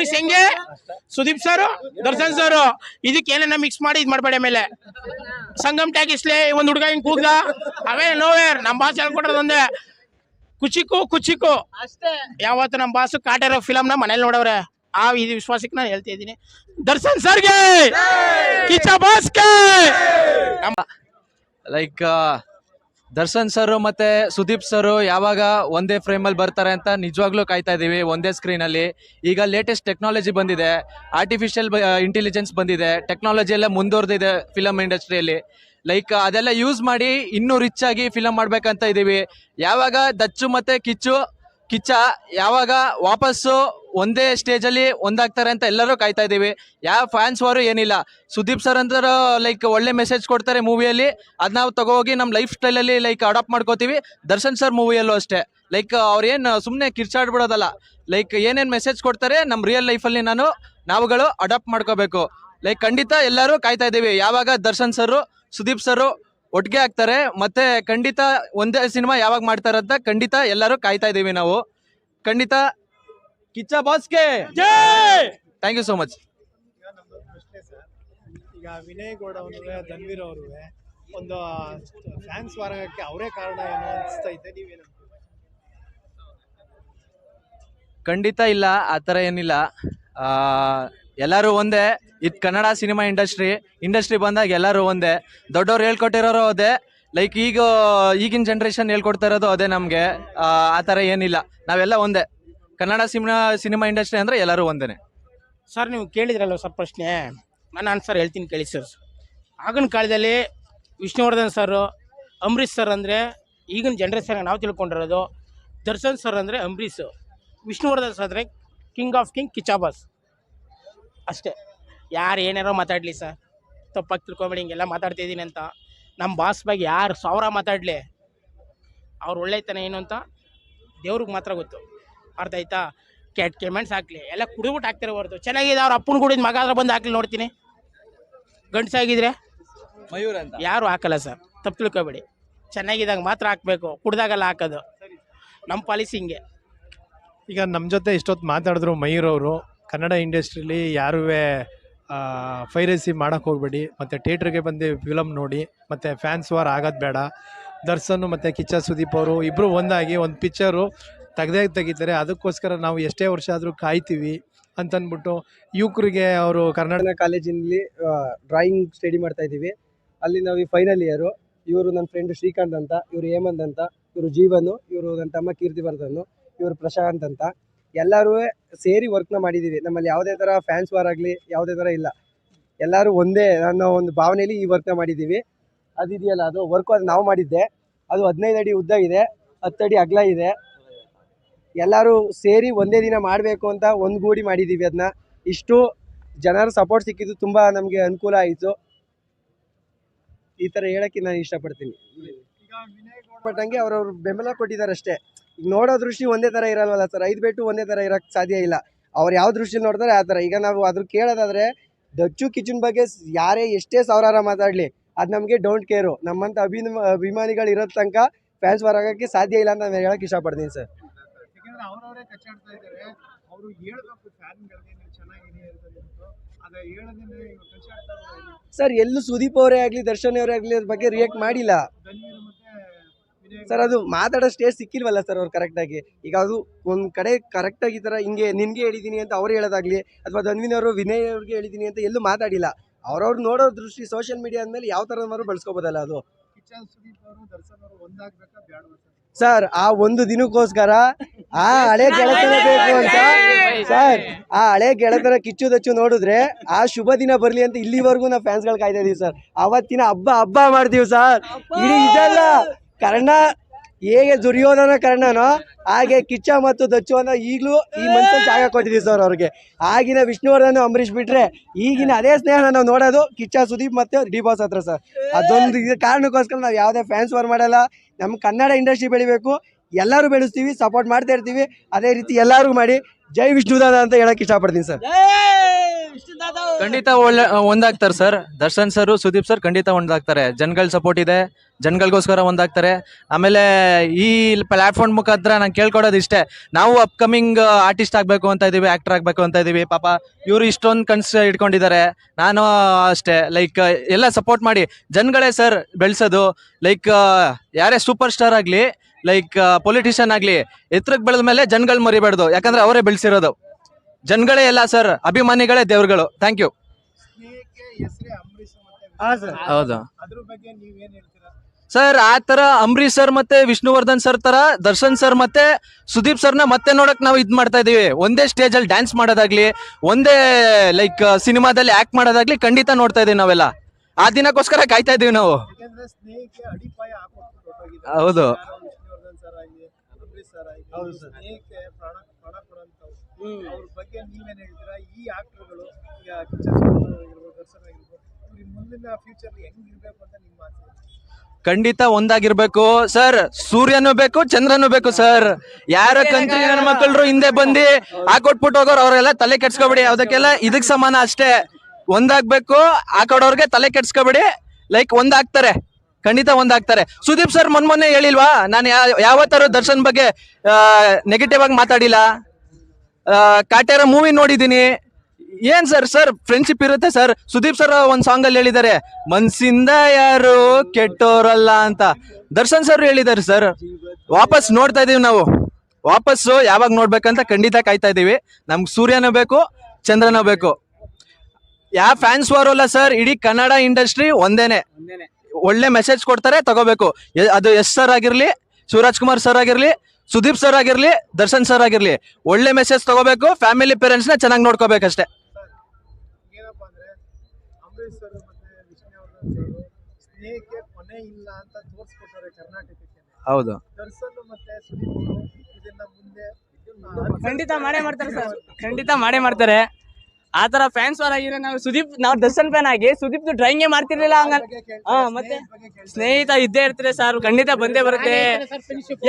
ಅಂಬರೀಷ್ ಹೆಂಗೆ Sudeep sir Darshan sir. ಇದಕ್ಕೆ ಏನೇನ ಮಿಕ್ಸ್ ಮಾಡಿ ಇದ್ ಮಾಡ್ಬೇಡ ಮೇಲೆ ಸಂಗಮ್ ಟ್ಯಾಗಿಸ್ಲೆ ಒಂದ್ ಹುಡುಗ ಹಿಂಗ್ ಕೂಗ್ದ. ಅವೇ ನೋವೇರ್ ನಮ್ ಬಾಸ್ ಹೇಳ್ಕೊಟ್ರದೊಂದೇ ಕುಚಿಕು ಕುಚಿಕು. ಯಾವತ್ತು ನಮ್ ಬಾಸ್ ಕಾಟಿರೋ ಫಿಲಮ್ನ ಮನೇಲಿ ನೋಡವ್ರೆ. ಆ ಇದು ವಿಶ್ವಾಸಕ್ಕೆ ನಾನು ಹೇಳ್ತಾ ಇದ್ದೀನಿ. ದರ್ಶನ್ ಸರ್ಗೆ! ಕಿಚ್ಚ ಬಾಸ್ಗೆ! ನಮ್ಮ ಲೈಕ್ ದರ್ಶನ್ ಸರ್ ಮತ್ತೆ ಸುದೀಪ್ ಸರ್ ಯಾವಾಗ ಒಂದೇ ಫ್ರೇಮ್ ಅಲ್ಲಿ ಬರ್ತಾರೆ ಅಂತ ನಿಜವಾಗ್ಲೂ ಕಾಯ್ತಾ ಇದೀವಿ, ಒಂದೇ ಸ್ಕ್ರೀನ್ ಅಲ್ಲಿ. ಈಗ ಲೇಟೆಸ್ಟ್ ಟೆಕ್ನಾಲಜಿ ಬಂದಿದೆ ಆರ್ಟಿಫಿಷಿಯಲ್ ಇಂಟೆಲಿಜೆನ್ಸ್ ಬಂದಿದೆ ಟೆಕ್ನಾಲಜಿ ಎಲ್ಲ ಮುಂದುವರೆದಿದೆ ಫಿಲಮ್ ಇಂಡಸ್ಟ್ರಿಯಲ್ಲಿ ಲೈಕ್ ಅದೆಲ್ಲ ಯೂಸ್ ಮಾಡಿ ಇನ್ನೂ ರಿಚ್ ಆಗಿ ಫಿಲಮ್ ಮಾಡ್ಬೇಕಂತ ಇದೀವಿ. ಯಾವಾಗ ದಚ್ಚು ಮತ್ತೆ ಕಿಚ್ಚು, ಕಿಚ್ಚ ಯಾವಾಗ ವಾಪಸ್ಸು ಒಂದೇ ಸ್ಟೇಜ್ ಅಲ್ಲಿ ಒಂದಾಗ್ತಾರೆ ಅಂತ ಎಲ್ಲರೂ ಕಾಯ್ತಾ ಇದೀವಿ ಯಾವ ಫ್ಯಾನ್ಸ್ ವಾರು ಏನಿಲ್ಲ. ಸುದೀಪ್ ಸರ್ ಅಂದ್ರೆ ಲೈಕ್ ಒಳ್ಳೆ ಮೆಸೇಜ್ ಕೊಡ್ತಾರೆ ಮೂವಿಯಲ್ಲಿ ಅದ್ ನಾವು ತಗೋಗಿ ನಮ್ಮ ಲೈಫ್ ಸ್ಟೈಲಲ್ಲಿ ಲೈಕ್ ಅಡಾಪ್ಟ್ ಮಾಡ್ಕೋತೀವಿ. ದರ್ಶನ್ ಸರ್ ಮೂವಿಯಲ್ಲೂ ಅಷ್ಟೇ. ಲೈಕ್ ಅವ್ರೇನು ಸುಮ್ಮನೆ ಕಿರ್ಚಾಡ್ಬಿಡೋದಲ್ಲ ಲೈಕ್ ಏನೇನು ಮೆಸೇಜ್ ಕೊಡ್ತಾರೆ ನಮ್ಮ ರಿಯಲ್ ಲೈಫಲ್ಲಿ ನಾನು, ನಾವುಗಳು ಅಡಾಪ್ಟ್ ಮಾಡ್ಕೋಬೇಕು. ಲೈಕ್ ಖಂಡಿತ ಎಲ್ಲರೂ ಕಾಯ್ತಾ ಇದ್ದೀವಿ. ಯಾವಾಗ ದರ್ಶನ್ ಸರ್ ಸುದೀಪ್ ಸರ್ ಒಟ್ಟಿಗೆ ಆಗ್ತಾರೆ, ಮತ್ತೆ ಖಂಡಿತ ಒಂದೇ ಸಿನಿಮಾ ಯಾವಾಗ ಮಾಡ್ತಾರೆ ಅಂತ ಖಂಡಿತ ಎಲ್ಲರೂ ಕಾಯ್ತಾ ಇದ್ದೀವಿ ನಾವು. ಖಂಡಿತ ಕಿಚ್ಚ ಬಾಸ್ಗೆ ಥ್ಯಾಂಕ್ ಯು ಸೋ ಮಚ್ ಈಗ ನಮ್ದೊಂದು ಪ್ರಶ್ನೆ ಸರ್ ಈಗ ವಿನಯ್ ಗೌಡ ಅವರು ಧನ್ವೀರ್ ಅವರು ಒಂದು ಫ್ಯಾನ್ಸ್ ವಾರಕ್ಕೆ ಅವರೇ ಕಾರಣ ಏನು ಅನಿಸ್ತಾ ಇದ್ದೆ ನೀವೇನು ಖಂಡಿತ ಇಲ್ಲ ಆ ಥರ ಏನಿಲ್ಲ. ಆ, ಎಲ್ಲರೂ ಒಂದೇ. ಇದು ಕನ್ನಡ ಸಿನಿಮಾ ಇಂಡಸ್ಟ್ರಿ. ಇಂಡಸ್ಟ್ರಿ ಬಂದಾಗ ಎಲ್ಲರೂ ಒಂದೇ. ದೊಡ್ಡವ್ರು ಹೇಳ್ಕೊಟ್ಟಿರೋರು ಅದೇ. ಲೈಕ್ ಈಗ ಈಗಿನ ಜನ್ರೇಷನ್ ಹೇಳ್ಕೊಡ್ತಾ ಇರೋದು ಅದೇ ನಮಗೆ. ಆ ಥರ ಏನಿಲ್ಲ. ನಾವೆಲ್ಲ ಒಂದೇ. ಕನ್ನಡ ಸಿನಿಮಾ ಸಿನಿಮಾ ಇಂಡಸ್ಟ್ರಿ ಅಂದರೆ ಎಲ್ಲರೂ ಒಂದೇ ಸರ್, ನೀವು ಕೇಳಿದ್ರಲ್ಲ ಸರ್ ಪ್ರಶ್ನೆ? ನಾನು ಆನ್ಸರ್ ಹೇಳ್ತೀನಿ ಕೇಳಿ ಸರ್. ಆಗಿನ ಕಾಲದಲ್ಲಿ ವಿಷ್ಣುವರ್ಧನ್ ಸರ್ ಅಂಬರೀಷ್ ಸರ್ ಅಂದರೆ ಈಗಿನ ಜನ್ರೇಷನ್ ನಾವು ತಿಳ್ಕೊಂಡಿರೋದು ದರ್ಶನ್ ಸರ್ ಅಂದರೆ ಅಂಬರೀಷ್ ವಿಷ್ಣುವರ್ಧನ್ ಸರ್ ಅಂದರೆ ಕಿಂಗ್ ಆಫ್ ಕಿಂಗ್ ಕಿಚಾಬಾಸ್. ಅಷ್ಟೇ. ಯಾರು ಏನಾರೋ ಮಾತಾಡಲಿ ಸರ್. ತಪ್ಪಾಗಿ ತಿಳ್ಕೊಬೇಡಿ, ಹಿಂಗೆಲ್ಲ ಮಾತಾಡ್ತಿದ್ದೀನಿ ಅಂತ. ನಮ್ಮ ಬಾಸ್ ಬಗ್ಗೆ ಯಾರು ಸಾವಿರ ಮಾತಾಡಲಿ? ಅವ್ರು ಒಳ್ಳೆತನ ಏನು ಅಂತ ದೇವ್ರಿಗೆ ಮಾತ್ರ ಗೊತ್ತು. ಅರ್ಥ ಆಯ್ತಾ? ಕೆಟ್ಟ ಕೆಮೆಂಟ್ಸ್ ಹಾಕ್ಲಿ. ಎಲ್ಲ ಕುಡಿದ್ಬಿಟ್ಟು ಹಾಕ್ತಾರೆ ಹೊರತು. ಚೆನ್ನಾಗಿದೆ ಅವ್ರ ಅಪ್ಪನ ಕುಡಿದ ಮಗ ಆದ್ರೆ ಬಂದು ಹಾಕ್ಲಿ ನೋಡ್ತೀನಿ. ಗಂಡಸಾಗಿದ್ರೆ? ಮಯೂರ್ ಅಂತ. ಯಾರು ಹಾಕಲ್ಲ ಸರ್. ತಪ್ಪು ತಿಳ್ಕೊಬೇಡಿ. ಚೆನ್ನಾಗಿದ್ದಾಗ ಮಾತ್ರ ಹಾಕಬೇಕು. ಕುಡ್ದಾಗೆಲ್ಲ ಹಾಕೋದು. ನಮ್ಮ ಪಾಲಿಸಿ ಹಿಂಗೆ. ಈಗ ನಮ್ಮ ಜೊತೆ ಇಷ್ಟೊತ್ತು ಮಾತಾಡಿದ್ರು ಮಯೂರ್ ಅವರು. ಕನ್ನಡ ಇಂಡಸ್ಟ್ರಿಲಿ ಯಾರೂ ಫೈರಸಿ ಮಾಡೋಕ್ಕೆ ಹೋಗ್ಬೇಡಿ. ಮತ್ತು ಥಿಯೇಟ್ರಿಗೆ ಬಂದು ಫಿಲಮ್ ನೋಡಿ. ಮತ್ತು ಫ್ಯಾನ್ಸ್ ವಾರ್ ಆಗೋದು ಬೇಡ. ದರ್ಶನ್ ಮತ್ತು ಕಿಚ್ಚ ಸುದೀಪ್ ಅವರು ಇಬ್ಬರು ಒಂದಾಗಿ ಒಂದು ಪಿಕ್ಚರು ತೆಗ್ದೇ ತೆಗಿತಾರೆ. ಅದಕ್ಕೋಸ್ಕರ ನಾವು ಎಷ್ಟೇ ವರ್ಷ ಆದರೂ ಕಾಯ್ತೀವಿ ಅಂತಂದ್ಬಿಟ್ಟು ಯುವಕರಿಗೆ ಅವರು ಕರ್ನಾಟಕ ಕಾಲೇಜಿನಲ್ಲಿ ಡ್ರಾಯಿಂಗ್ ಸ್ಟಡಿ ಮಾಡ್ತಾ ಇದ್ದೀವಿ. ಅಲ್ಲಿ ನಾವು ಫೈನಲ್ ಇಯರು ಇವರು ನನ್ನ ಫ್ರೆಂಡ್ ಶ್ರೀಕಾಂತ್ ಅಂತ, ಇವರು ಹೇಮಂತ್ ಅಂತ, ಇವರು ಜೀವನು, ಇವರು ನನ್ನ ತಮ್ಮ ಕೀರ್ತಿವರ್ಧನು ಇವರು ಪ್ರಶಾಂತ್ ಅಂತ, ಎಲ್ಲರೂ ಸೇರಿ ವರ್ಕ್ನ ಮಾಡಿದ್ದೀವಿ. ನಮ್ಮಲ್ಲಿ ಯಾವುದೇ ಥರ ಫ್ಯಾನ್ಸ್ ವಾರ್ ಆಗಲಿ, ಯಾವುದೇ ಥರ ಇಲ್ಲ. ಎಲ್ಲರೂ ಒಂದೇ ಅನ್ನೋ ಒಂದು ಭಾವನೆಯಲ್ಲಿ ಈ ವರ್ಕ್ನ ಮಾಡಿದ್ದೀವಿ. ಅದಿದೆಯಲ್ಲ ಅದು ವರ್ಕು ಅದು ನಾವು ಮಾಡಿದ್ದೆ. ಅದು ಹದಿನೈದು ಅಡಿ ಉದ್ದ ಇದೆ, ಹತ್ತು ಅಡಿ ಅಗಲ ಇದೆ. ಎಲ್ಲರೂ ಸೇರಿ ಒಂದೇ ದಿನ ಮಾಡಬೇಕು ಅಂತ ಒಂದುಗೂಡಿ ಮಾಡಿದ್ದೀವಿ ಅದನ್ನ ಇಷ್ಟು ಜನರ ಸಪೋರ್ಟ್ ಸಿಕ್ಕಿದ್ದು ತುಂಬ ನಮಗೆ ಅನುಕೂಲ ಆಯಿತು. ಈ ಥರ ಹೇಳೋಕ್ಕೆ ನಾನು ಇಷ್ಟಪಡ್ತೀನಿ. ಪಟ್ಟಂಗೆ ಅವ್ರವ್ರು ಬೆಂಬಲ ಕೊಟ್ಟಿದ್ದಾರೆ ಅಷ್ಟೇ. ಈಗ ನೋಡೋ ದೃಷ್ಟಿ ಒಂದೇ ಥರ ಇರಲ್ವಲ್ಲ ಸರ್? ಐದು ಬೆಟ್ಟು ಒಂದೇ ಥರ ಇರೋಕ್ಕೆ ಸಾಧ್ಯ ಇಲ್ಲ. ಅವ್ರು ಯಾವ ದೃಷ್ಟಿ ನೋಡ್ತಾರೆ ಆ ಥರ ಈಗ ನಾವು ಅದ್ರ ಕೇಳೋದಾದ್ರೆ ದಚ್ಚು ಕಿಚನ್ ಬಗ್ಗೆ ಯಾರೇ ಎಷ್ಟೇ ಸಾವಿರಾರ ಮಾತಾಡಲಿ ಅದು ನಮಗೆ ಡೋಂಟ್ ಕೇರು ನಮ್ಮಂಥ ಅಭಿನ ಅಭಿಮಾನಿಗಳು ಇರೋ ತನಕ ಫ್ಯಾನ್ಸ್ ಬರೋಕ್ಕೆ ಸಾಧ್ಯ ಇಲ್ಲ ಅಂತ ನಾನು ಹೇಳೋಕ್ಕೆ ಇಷ್ಟಪಡ್ತೀನಿ ಸರ್. ಯಾಕಂದ್ರೆ ಅವ್ರವರೇ ಕಚ್ಚಾಡ್ತಾ ಇದ್ದಾರೆ. ಅವರು ಹೇಳ್ಬೇಕು ಫ್ಯಾನ್ಗಳಿಗೆ ನೀವು ಚೆನ್ನಾಗಿದೆ ಅಂತ ಹೇಳ್ಬಿಟ್ಟು. ಅದ ಹೇಳೋದನ್ನೇ ಇವ್ರು ಕಚ್ಚಾಡ್ತಾ ಇದ್ದಾರೆ. ಸರ್ ಎಲ್ಲೂ ಸುದೀಪ್ ಅವರೇ ಆಗಲಿ ದರ್ಶನ್ ಅವರೇ ಆಗಲಿ ಅದ್ರ ಬಗ್ಗೆ ರಿಯಾಕ್ಟ್ ಮಾಡಿಲ್ಲ. ಧನ್ವೀರ್ ಮತ್ತೆ ವಿನಯ್ ಸರ್ ಅದು ಮಾತಾಡೋ ಸ್ಟೇಜ್ ಸಿಕ್ಕಿಲ್ವಲ್ಲ ಸರ್ ಅವ್ರು ಕರೆಕ್ಟಾಗಿ ಈಗ ಅದು ಒಂದು ಕಡೆ ಕರೆಕ್ಟಾಗಿ ಆಗಿ ಥರ ಹಿಂಗೆ ನಿನ್ಗೆ ಹೇಳಿದ್ದೀನಿ ಅಂತ ಅವ್ರು ಹೇಳೋದಾಗ್ಲಿ ಅಥವಾ ಧನ್ವಿನ್ ಅವರು ವಿನಯ್ ಅವ್ರಿಗೆ ಹೇಳಿದ್ದೀನಿ ಅಂತ ಎಲ್ಲೂ ಮಾತಾಡಿಲ್ಲ. ಅವ್ರವ್ರು ನೋಡೋ ದೃಷ್ಟಿ ಸೋಷಿಯಲ್ ಮೀಡಿಯಾ ಅಂದಮೇಲೆ ಯಾವ ತರ ಬಳಸ್ಕೋಬೋದಲ್ಲ ಅದು. ಕಿಚ್ಚ ಸುದೀಪ್ ಅವರು ದರ್ಶನ್ ಅವರು ಒಂದಾಗ್ಬೇಕಾ ಬೇಡವಾ ಸರ್ ಆ ಒಂದು ದಿನಕ್ಕೋಸ್ಕರ ಆ ಹಳೆ ಗೆಳೆತನ ಬೇಕು ಅಂತ. ಸರ್ ಆ ಹಳೆ ಗೆಳೆತನ ಕಿಚ್ಚು ದಚ್ಚು ನೋಡಿದ್ರೆ ಆ ಶುಭ ದಿನ ಬರ್ಲಿ ಅಂತ ಇಲ್ಲಿವರೆಗೂ ನಾವು ಫ್ಯಾನ್ಸ್ಗಳು ಕಾಯ್ತಾ ಇದೀವಿ ಸರ್. ಅವತ್ತಿನ ಹಬ್ಬ ಹಬ್ಬ ಮಾಡ್ತೀವಿ ಸರ್. ಇಡೀ ಇದಲ್ಲ ಕರ್ಣ ಹೇಗೆ ದುರ್ಯೋಧನ ಕರ್ಣನೋ ಹಾಗೆ ಕಿಚ್ಚ ಮತ್ತು ದಚ್ಚು ಅನ್ನೋ ಈಗಲೂ ಈ ಮನ್ಸಲ್ಲಿ ಜಾಗ ಕೊಟ್ಟಿದ್ದೀವಿ ಸರ್ ಅವ್ರಿಗೆ. ಆಗಿನ ವಿಷ್ಣುವರ್ಧನ್ ಅಂಬರೀಷ್ ಬಿಟ್ರೆ ಈಗಿನ ಅದೇ ಸ್ನೇಹ ನಾವು ನೋಡೋದು ಕಿಚ್ಚ ಸುದೀಪ್ ಮತ್ತೆ ಡಿ ಬಾಸ್ ಹತ್ರ ಸರ್. ಅದೊಂದು ಕಾರಣಕ್ಕೋಸ್ಕರ ನಾವು ಯಾವುದೇ ಫ್ಯಾನ್ಸ್ ವರ್ ಮಾಡಲ್ಲ ನಮ್ಮ ಕನ್ನಡ ಇಂಡಸ್ಟ್ರಿ ಬೆಳಿಬೇಕು, ಎಲ್ಲರೂ ಬೆಳೆಸ್ತೀವಿ ಸಪೋರ್ಟ್ ಮಾಡ್ತಾ ಇರ್ತೀವಿ. ಅದೇ ರೀತಿ ಎಲ್ಲರೂ ಮಾಡಿ. ಜೈ ವಿಷ್ಣುದಾದ ಅಂತ ಹೇಳಕ್ ಇಷ್ಟಪಡ್ತೀನಿ ಸರ್. ಖಂಡಿತ ಒಳ್ಳೆ ಒಂದಾಗ್ತಾರೆ sir. Darshan sir, Sudeep sir ಖಂಡಿತ ಒಂದಾಗ್ತಾರೆ. ಜನಗಳ ಸಪೋರ್ಟ್ ಇದೆ. ಜನಗಳಿಗೋಸ್ಕರ ಒಂದಾಗ್ತಾರೆ. ಆಮೇಲೆ ಈ ಪ್ಲಾಟ್ಫಾರ್ಮ್ ಮುಖಾಂತರ ನಾನು ಕೇಳ್ಕೊಡೋದು ಇಷ್ಟೇ. ನಾವು ಅಪ್ಕಮಿಂಗ್ ಆರ್ಟಿಸ್ಟ್ ಆಗಬೇಕು ಅಂತ ಇದ್ದೀವಿ ಆ್ಯಕ್ಟರ್ ಆಗಬೇಕು ಅಂತ ಇದ್ದೀವಿ ಪಾಪ ಇವರು ಇಷ್ಟೊಂದು ಕನ್ಸು ಇಟ್ಕೊಂಡಿದ್ದಾರೆ. ನಾನು ಅಷ್ಟೇ. ಲೈಕ್ ಎಲ್ಲ ಸಪೋರ್ಟ್ ಮಾಡಿ. ಜನಗಳೇ ಸರ್ ಬೆಳೆಸೋದು. ಲೈಕ್ ಯಾರೇ ಸೂಪರ್ ಸ್ಟಾರ್ ಆಗಲಿ ಲೈಕ್ ಪೊಲಿಟಿಷಿಯನ್ ಆಗಲಿ ಎತ್ತರಕ್ಕೆ ಬೆಳೆದ ಮೇಲೆ ಜನಗಳು ಮರಿಬಾರ್ದು ಯಾಕಂದರೆ ಅವರೇ ಬೆಳೆಸಿರೋದು. ಜನಗಳೇ ಎಲ್ಲ ಸರ್ ಅಭಿಮಾನಿಗಳೇ ದೇವ್ರುಗಳು. ಥ್ಯಾಂಕ್ ಯು ಹೌದು. ಅದ್ರ ಬಗ್ಗೆ ನೀವೇನ್ ಹೇಳ್ತೀರಾ? ಸರ್ ಆ ತರ ಅಂಬರೀಶ್ ಸರ್ ಮತ್ತೆ ವಿಷ್ಣುವರ್ಧನ್ ಸರ್ ತರ ದರ್ಶನ್ ಸರ್ ಮತ್ತೆ ಸುದೀಪ್ ಸರ್ನ ಮತ್ತೆ ನೋಡಕ್ ನಾವು ಇದ್ ಮಾಡ್ತಾ ಇದೀವಿ. ಒಂದೇ ಸ್ಟೇಜ್ ಅಲ್ಲಿ ಡ್ಯಾನ್ಸ್ ಮಾಡೋದಾಗ್ಲಿ ಒಂದೇ ಲೈಕ್ ಸಿನಿಮಾದಲ್ಲಿ ಆಕ್ಟ್ ಮಾಡೋದಾಗ್ಲಿ ಖಂಡಿತ ನೋಡ್ತಾ ಇದೀವಿ ನಾವೆಲ್ಲ. ಆ ದಿನಕ್ಕೋಸ್ಕರ ಕಾಯ್ತಾ ಇದೀವಿ ನಾವು. ಹೌದು. ಹೌದು ಅವ್ರ ಬಗ್ಗೆ ನೀವೇನು ಹೇಳ್ತೀರಾ? ಈ ಆಕ್ಟರ್ಗಳು ಈಗ ಕಿಚ್ಚ ಸುದೀಪ್ ಆಗಿರ್ಬೋದು ದರ್ಶನ್ ಆಗಿರ್ಬೋದು ಇವ್ರ ಮುಂದಿನ ಫ್ಯೂಚರ್ ಹೆಂಗಿರ್ಬೇಕು ಅಂತ ನಿಮ್ಮ ಮಾತು ಖಂಡಿತ ಒಂದಾಗಿರ್ಬೇಕು. ಸರ್ ಸೂರ್ಯನೂ ಬೇಕು ಚಂದ್ರನೂ ಬೇಕು ಸರ್. ಯಾರ ಕಂತ್ರಿ ನನ್ನ ಮಕ್ಕಳು ಹಿಂದೆ ಬಂದು ಹಾಕೊಟ್ಬಿಟ್ಟು ಹೋಗೋರು ಅವರೆಲ್ಲ ತಲೆ ಕೆಡ್ಸ್ಕೊಬೇಡಿ. ಅದಕ್ಕೆಲ್ಲ ಇದಕ್ ಸಮಾನ ಅಷ್ಟೇ. ಒಂದಾಗ್ಬೇಕು ಹಾಕೊಡೋರ್ಗೆ ತಲೆ ಕೆಡ್ಸ್ಕೊಬೇಡಿ. ಲೈಕ್ ಒಂದಾಗ್ತಾರೆ. ಖಂಡಿತ ಒಂದಾಗ್ತಾರೆ. ಸುದೀಪ್ ಸರ್ ಮೊನ್ಮೊನ್ನೆ ಮೊನ್ನೆ ಹೇಳಿಲ್ವಾ? ನಾನು ಯಾವತ್ತಾರು ದರ್ಶನ್ ಬಗ್ಗೆ ನೆಗೆಟಿವ್ ಆಗಿ ಮಾತಾಡಿಲ್ಲ. ಆ, ಕಾಟೇರ ಮೂವಿ ನೋಡಿದ್ದೀನಿ. ಏನ್ ಸರ್ ಸರ್ ಫ್ರೆಂಡ್ಶಿಪ್ ಇರುತ್ತೆ ಸರ್? ಸುದೀಪ್ ಸರ್ ಒಂದು ಸಾಂಗ್ ಅಲ್ಲಿ ಹೇಳಿದ್ದಾರೆ ಮನ್ಸಿಂದ ಯಾರು ಕೆಟ್ಟೋರಲ್ಲ ಅಂತ. ದರ್ಶನ್ ಸರ್ ಹೇಳಿದ್ದಾರೆ ಸರ್. ವಾಪಸ್ ನೋಡ್ತಾ ಇದೀವಿ ನಾವು. ವಾಪಸ್ಸು ಯಾವಾಗ ನೋಡ್ಬೇಕಂತ ಖಂಡಿತ ಕಾಯ್ತಾ ಇದೀವಿ. ನಮ್ಗೆ ಸೂರ್ಯನೂ ಬೇಕು ಚಂದ್ರನೂ ಬೇಕು. ಯಾವ ಫ್ಯಾನ್ಸ್ ವಾರೋಲ್ಲ ಸರ್ ಇಡೀ ಕನ್ನಡ ಇಂಡಸ್ಟ್ರಿ ಒಂದೇನೆ. ಒಳ್ಳೆ ಮೆಸೇಜ್ ಕೊಡ್ತಾರೆ ತಗೋಬೇಕು. ಅದು ಎಸ್ ಸರ್ ಆಗಿರ್ಲಿ ಶಿವರಾಜ್ ಕುಮಾರ್ ಸರ್ ಆಗಿರ್ಲಿ ಸುದೀಪ್ ಸರ್ ಆಗಿರ್ಲಿ ದರ್ಶನ್ ಸರ್ ಆಗಿರ್ಲಿ ಒಳ್ಳೆ ಮೆಸೇಜ್ ತಗೋಬೇಕು ಫ್ಯಾಮಿಲಿ ಪೇರೆಂಟ್ಸ್ನ ಚೆನ್ನಾಗಿ ನೋಡ್ಕೋಬೇಕಷ್ಟೇ. ಏನಪ್ಪಾ ಅಂದ್ರೆ ಅಂಬರೀಶ್ ಸರ್ ಮತ್ತೆ ವಿಷ್ಣುವರ್ಧನ್ ಸರ್ ಸ್ನೇಹಕ್ಕೆ ಕೊನೆ ಇಲ್ಲ ಅಂತ ತೋರಿಸ್ಕೊಟ್ಟಾರೆ ಕರ್ನಾಟಕಕ್ಕೆ. ಹೌದು. ದರ್ಶನ್ ಮತ್ತೆ ಸುದೀಪ್ ಅವರು ಇದನ್ನ ಮುಂದೆ ಖಂಡಿತ ಮಾಡೇ ಮಾಡ್ತಾರೆ ಸರ್ ಖಂಡಿತ ಮಾಡೇ ಮಾಡ್ತಾರೆ. ಆ ತರ ಫ್ಯಾನ್ಸ್ ವಾರ್ ಆಗಿದ್ರೆ ನಾವು ಸುದೀಪ್ ನಾವು ದರ್ಶನ್ ಫ್ಯಾನ್ ಆಗಿ ಸುದೀಪ್ ಡ್ರಾಯಿಂಗ್ ಮಾಡ್ತಿರ್ಲಿಲ್ಲ ಹಂಗ ಹಾ ಮತ್ತೆ ಸ್ನೇಹಿತ ಇದ್ದೇ ಇರ್ತಾರೆ ಸರ್ ಖಂಡಿತ ಬಂದೇ ಬರುತ್ತೆ.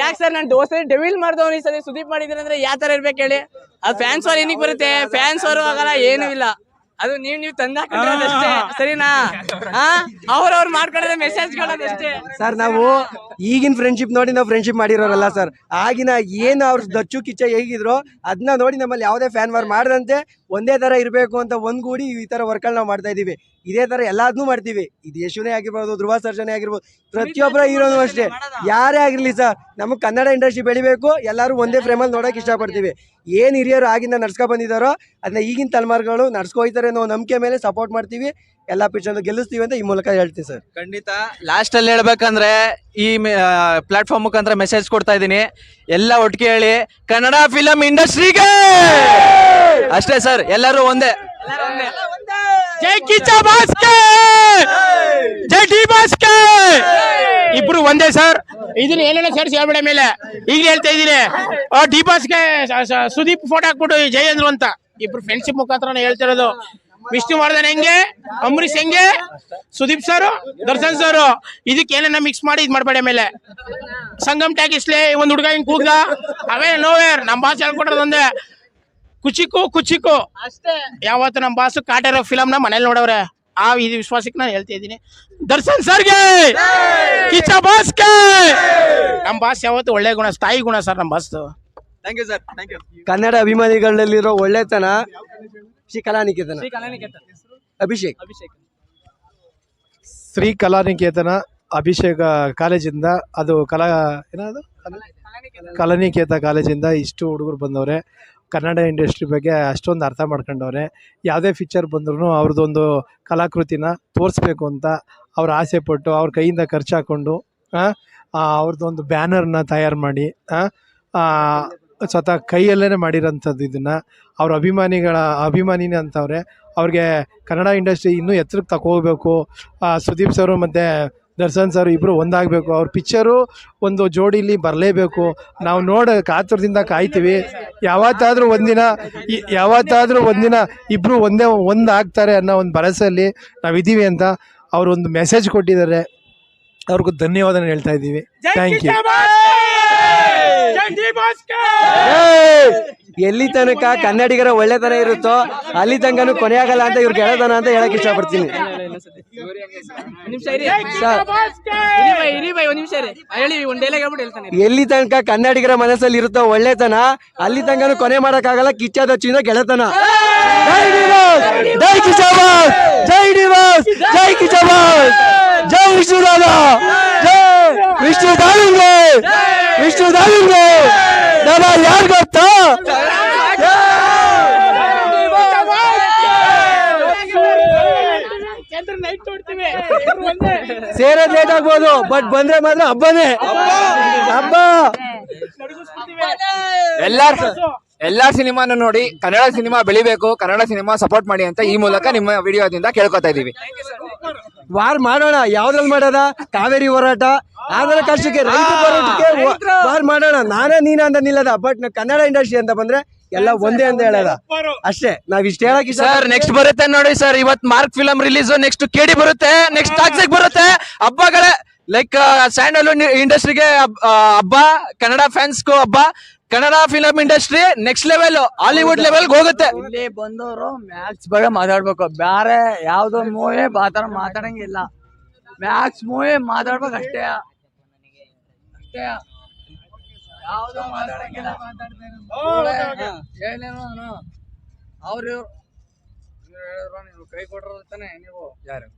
ಯಾಕೆ ಸರ್ ನಾನು ದೋಸೆ ಡೆವಿಲ್ ಮಾಡ್ದವ್ ಈ ಸರಿ ಸುದೀಪ್ ಮಾಡಿದ್ರೆ ಅಂದ್ರೆ ಯಾವ ತರ ಇರ್ಬೇಕು ಹೇಳಿ? ಆ ಫ್ಯಾನ್ಸ್ ವಾರ್ ಏನಿಗೆ ಬರುತ್ತೆ? ಫ್ಯಾನ್ಸ್ ವಾರು ಆಗಲ್ಲ ಏನೂ ಇಲ್ಲ. ಅದು ನೀವ್ ನೀವು ಅಷ್ಟೇ ಸರಿನಾ? ಹಾ? ಅವ್ರವ್ರು ಮಾಡ್ಕೊಳ್ಳೋದ ಮೆಸೇಜ್ ಅಷ್ಟೇ. ಸರ್ ನಾವು ಈಗಿನ ಫ್ರೆಂಡ್ಶಿಪ್ ನೋಡಿ ನಾವು ಫ್ರೆಂಡ್ಶಿಪ್ ಮಾಡಿರೋರಲ್ಲ ಸರ್ ಆಗಿನ ಏನು ಅವ್ರ ದಚ್ಚು ಕಿಚ್ಚ ಹೇಗಿದ್ರು ಅದನ್ನ ನೋಡಿ ನಮ್ಮಲ್ಲಿ ಯಾವುದೇ ಫ್ಯಾನ್ ವಾರ್ ಮಾಡದಂತೆ ಒಂದೇ ತರ ಇರಬೇಕು ಅಂತ ಒಂದ್ಗೂಡಿ ಈ ತರ ವರ್ಕಲ್ ನಾವು ಮಾಡ್ತಾ ಇದೀವಿ ಇದೇ ತರ ಎಲ್ಲಾದ್ನೂ ಮಾಡ್ತೀವಿ. ಇದು ಯಶುನೇ ಆಗಿರ್ಬೋದು ಧ್ರುವ ಸರ್ಜನೆ ಆಗಿರ್ಬೋದು ಪ್ರತಿಯೊಬ್ಬರ ಹೀರೋನು ಅಷ್ಟೇ. ಯಾರೇ ಆಗಿರಲಿ ಸರ್ ನಮಗೆ ಕನ್ನಡ ಇಂಡಸ್ಟ್ರಿ ಬೆಳಿಬೇಕು ಎಲ್ಲರೂ ಒಂದೇ ಫ್ರೇಮಲ್ಲಿ ನೋಡೋಕೆ ಇಷ್ಟಪಡ್ತೀವಿ. ಏನ್ ಹಿರಿಯರು ಆಗಿಂದ ನಡ್ಸ್ಕೊ ಬಂದಿದ್ದಾರೋ ಅದನ್ನ ಈಗಿನ ತಲೆಮಾರುಗಳು ನಡ್ಸ್ಕೊಯ್ತಾರೆ ಅನ್ನೋ ನಂಬಿಕೆ ಮೇಲೆ ಸಪೋರ್ಟ್ ಮಾಡ್ತೀವಿ. ಎಲ್ಲಾ ಪಿಕ್ಚರ್ ಗೆಲ್ಲಿಸ್ತೀವಿ ಅಂತ ಈ ಮೂಲಕ ಹೇಳ್ತೀನಿ ಸರ್. ಖಂಡಿತ. ಲಾಸ್ಟ್ ಅಲ್ಲಿ ಹೇಳ್ಬೇಕಂದ್ರೆ ಈ ಪ್ಲಾಟ್ಫಾರ್ಮ್ ಮುಖಾಂತರ ಮೆಸೇಜ್ ಕೊಡ್ತಾ ಇದ್ದೀನಿ. ಎಲ್ಲ ಒಟ್ಟಿಗೆ ಹೇಳಿ ಕನ್ನಡ ಫಿಲಂ ಇಂಡಸ್ಟ್ರಿಗೆ! ಅಷ್ಟೇ ಸರ್ ಎಲ್ಲರೂ ಒಂದೇ. ಜೈ ಕಿಚ್ಚ ಬಾಸ್ಕೆ ಜೈ ಡಿ ಬಾಸ್ಕೆ ಇಬ್ರು ಒಂದೇ ಸರ್. ಇದನ್ನ ಏನೇನೋ ಸೇರಿಸಿ ಹೇಳ್ಬೇಡ ಮೇಲೆ ಈಗ ಹೇಳ್ತಾ ಇದೀನಿ ಆ ಡಿ ಬಾಸ್ಗೆ ಸುದೀಪ್ ಫೋಟೋ ಹಾಕ್ಬಿಟ್ಟು ಜೈ ಅಂದ್ರು ಅಂತ. ಇಬ್ರು ಫ್ರೆಂಡ್ಶಿಪ್ ಮುಖಾಂತರ ಹೇಳ್ತಿರೋದು ವಿಷ್ಣುವರ್ಧನ್ ಹೆಂಗೆ? ಅಂಬರೀಷ್ ಹೆಂಗೆ? ಸುದೀಪ್ ಸರ್? ದರ್ಶನ್ ಸರ್? ಇದಕ್ಕೆ ಏನೇನ ಮಿಕ್ಸ್ ಮಾಡಿ ಇದ್ ಮಾಡ್ಬೇಡ ಮೇಲೆ ಸಂಗಮ್ ಇಸ್ಲೇ ಒಂದು ಹುಡುಗ ಹಿಂಗ್ ಕೂಗ್ದ. ಅವೇ ನೋವೇರ್ ನಮ್ಮ ಬಾಸ್ ಹೇಳ್ಕೊಟ್ರದೊಂದೆ ಕುಚಿಕು ಕುಚಿಕು. ಯಾವತ್ತು ನಮ್ಮ ಬಾಸು ಕಾಟಿರೋ ಫಿಲಮ್ನ ಮನೇಲಿ ನೋಡವ್ರೆ. ಆ ಇದು ವಿಶ್ವಾಸಕ್ಕೆ ನಾನು ಹೇಳ್ತಾ ಇದ್ದೀನಿ. ದರ್ಶನ್ ಸರ್ಗೆ! ಕಿಚ್ಚ ಬಾಸ್ಗೆ! ನಮ್ಮ ಬಾಸ್ ಯಾವತ್ತು ಒಳ್ಳೆ ಗುಣ ಸ್ಥಾಯಿ ಗುಣ ಸರ್ ನಮ್ಮ boss thank you sir thank you Kannada ಅಭಿಮಾನಿಗಳಲ್ಲಿರೋ ಒಳ್ಳೆತನ ಶ್ರೀ ಕಲಾನಿಕೇತನ. ಅಭಿಷೇಕ್. ಅಭಿಷೇಕ್. ಶ್ರೀ ಕಲಾನಿಕೇತನ ಅಭಿಷೇಕ ಕಾಲೇಜಿಂದ ಅದು ಕಲಾ ಏನದು? ಕಲಾನಿಕೇತ ಕಾಲೇಜಿಂದ ಇಷ್ಟು ಹುಡುಗರು ಬಂದವ್ರೆ. ಕನ್ನಡ ಇಂಡಸ್ಟ್ರಿ ಬಗ್ಗೆ ಅಷ್ಟೊಂದು ಅರ್ಥ ಮಾಡ್ಕೊಂಡವ್ರೆ. ಯಾವುದೇ ಫೀಚರ್ ಬಂದ್ರೂ ಅವ್ರದ್ದೊಂದು ಕಲಾಕೃತಿನ ತೋರಿಸ್ಬೇಕು ಅಂತ ಅವ್ರ ಆಸೆ ಪಟ್ಟು ಅವ್ರ ಕೈಯಿಂದ ಖರ್ಚು ಹಾಕ್ಕೊಂಡು ಅವ್ರದ್ದೊಂದು ಬ್ಯಾನರ್ನ ತಯಾರು ಮಾಡಿ ಸ್ವತಃ ಕೈಯಲ್ಲೇ ಮಾಡಿರೋಂಥದ್ದು ಇದನ್ನು. ಅವ್ರ ಅಭಿಮಾನಿಗಳ ಅಭಿಮಾನಿನೇ ಅಂತವ್ರೆ. ಅವ್ರಿಗೆ ಕನ್ನಡ ಇಂಡಸ್ಟ್ರಿ ಇನ್ನೂ ಎತ್ತರಕ್ಕೆ ತಗೋಬೇಕು ಸುದೀಪ್ ಸರ್ ಮತ್ತು ದರ್ಶನ್ ಸರ್ ಇಬ್ಬರು ಒಂದಾಗಬೇಕು. ಅವ್ರ ಪಿಕ್ಚರು ಒಂದು ಜೋಡಿಲಿ ಬರಲೇಬೇಕು. ನಾವು ನೋಡ ಕಾತುರದಿಂದ ಕಾಯ್ತೀವಿ. ಯಾವತ್ತಾದರೂ ಒಂದಿನ ಯಾವತ್ತಾದರೂ ಒಂದಿನ ಇಬ್ಬರು ಒಂದೇ ಒಂದಾಗ್ತಾರೆ ಅನ್ನೋ ಒಂದು ಭರವಸೆಯಲ್ಲಿ ನಾವಿದ್ದೀವಿ ಅಂತ ಅವರೊಂದು ಮೆಸೇಜ್ ಕೊಟ್ಟಿದ್ದಾರೆ. ಅವ್ರಿಗೂ ಧನ್ಯವಾದ ಹೇಳ್ತಾ ಇದ್ದೀವಿ. ಥ್ಯಾಂಕ್ ಯು ಎಲ್ಲಿ ತನಕ ಕನ್ನಡಿಗರ ಒಳ್ಳೆತನ ಇರುತ್ತೋ ಅಲ್ಲಿ ತನಕನು ಕೊನೆ ಆಗಲ್ಲ ಅಂತ ಇವ್ರ ಗೆಳೆತನ ಅಂತ ಹೇಳಕ್ ಇಷ್ಟಪಡ್ತೀನಿ. ಎಲ್ಲಿ ತನಕ ಕನ್ನಡಿಗರ ಮನಸ್ಸಲ್ಲಿ ಇರುತ್ತೋ ಒಳ್ಳೆತನ ಅಲ್ಲಿ ತನಕನು ಕೊನೆ ಮಾಡಕ್ಕಾಗಲ್ಲ ಕಿಚ್ಚಾದ ಚಿನ್ನ ಗೆಳೆತನ. ಜೈ ಕಿಶಾಬಾಸ್ ಜೈ ಡಿವಾಸ್ ಜೈ ಕಿಶಾಬಾಸ್ ಜೈ ವಿಷ್ಣುದಾದ ಜೈ ವಿಷ್ಣು ದಾಳಿಂಗೆ ವಿಷ್ಣು ದಾಳಿಂಗೆ ದಾದಾ ಯಾರು ಗೊತ್ತಾ? ಸೇರೋದ್ ಲೇಟ್ ಆಗ್ಬೋದು ಬಟ್ ಬಂದ್ರೆ ಮಾತ್ರ ಹಬ್ಬನೇ. ಹಬ್ಬ. ಎಲ್ಲಾರ್ ಎಲ್ಲಾ ಸಿನಿಮಾನು ನೋಡಿ, ಕನ್ನಡ ಸಿನಿಮಾ ಬೆಳಿಬೇಕು, ಕನ್ನಡ ಸಿನಿಮಾ ಸಪೋರ್ಟ್ ಮಾಡಿ ಅಂತ ಈ ಮೂಲಕ ನಿಮ್ಮ ವಿಡಿಯೋದಿಂದ ಕೇಳ್ಕೊತಾ ಇದೀವಿ. ವಾರ್ ಮಾಡೋಣ ಯಾವ್ದ್ರಲ್ಲಿ ಮಾಡೋದ? ಕಾವೇರಿ ಹೋರಾಟ. ಆದ್ರೆ ಕಷ್ಟಕ್ಕೆ ರೈತ ಹೋರಾಟಕ್ಕೆ ವ- ವಾರ್ ಮಾಡೋಣ. ನಾನೇ ನೀನ ಅಂತ ನಿಲ್ಲದ. ಬಟ್ ಕನ್ನಡ ಇಂಡಸ್ಟ್ರಿ ಅಂತ ಬಂದ್ರೆ ಎಲ್ಲ ಒಂದೇ ಅಂತ ಹೇಳದ. ಅಷ್ಟೇ ನಾವ್ ಇಷ್ಟ ಹೇಳಕ್ ಸರ್ ನೆಕ್ಸ್ಟ್ ಬರುತ್ತೆ ನೋಡಿ ಸರ್. ಇವತ್ mark film release next KD ಬರುತ್ತೆ ನೆಕ್ಸ್ಟ್ ಟಾಕ್ಸಿಕ್ ಬರುತ್ತೆ. ಹಬ್ಬಗಳೇ ಲೈಕ್ ಸ್ಯಾಂಡಲ್ ಇಂಡಸ್ಟ್ರಿಗೆ ಹಬ್ಬ ಕನ್ನಡ ಫ್ಯಾನ್ಸ್ಗೂ ಹಬ್ಬ. Kannada film industry next level Hollywood level ಹೋಗುತ್ತೆ. ಇಲ್ಲಿ ಬಂದವರು ಮ್ಯಾಕ್ಸ್ ಬಗ್ಗೆ ಮಾತಾಡ್ಬೇಕು. ಬೇರೆ ಯಾವ್ದೋ ಮೂವಿ ಆತರ ಮಾತಾಡಂಗಿಲ್ಲ. ಮ್ಯಾಕ್ಸ್ ಮೂವಿ ಮಾತಾಡ್ಬೇಕು ಅಷ್ಟೇ. ಅಷ್ಟೇ. ಯಾವ್ದೋ ಮಾತಾಡಂಗಿಲ್ಲ. ಅವ್ರು ಹೇಳಿದ್ರು ನೀವು ಕೈ ಕೊಟ್ರ ತಾನೆ ನೀವು. ಯಾರು?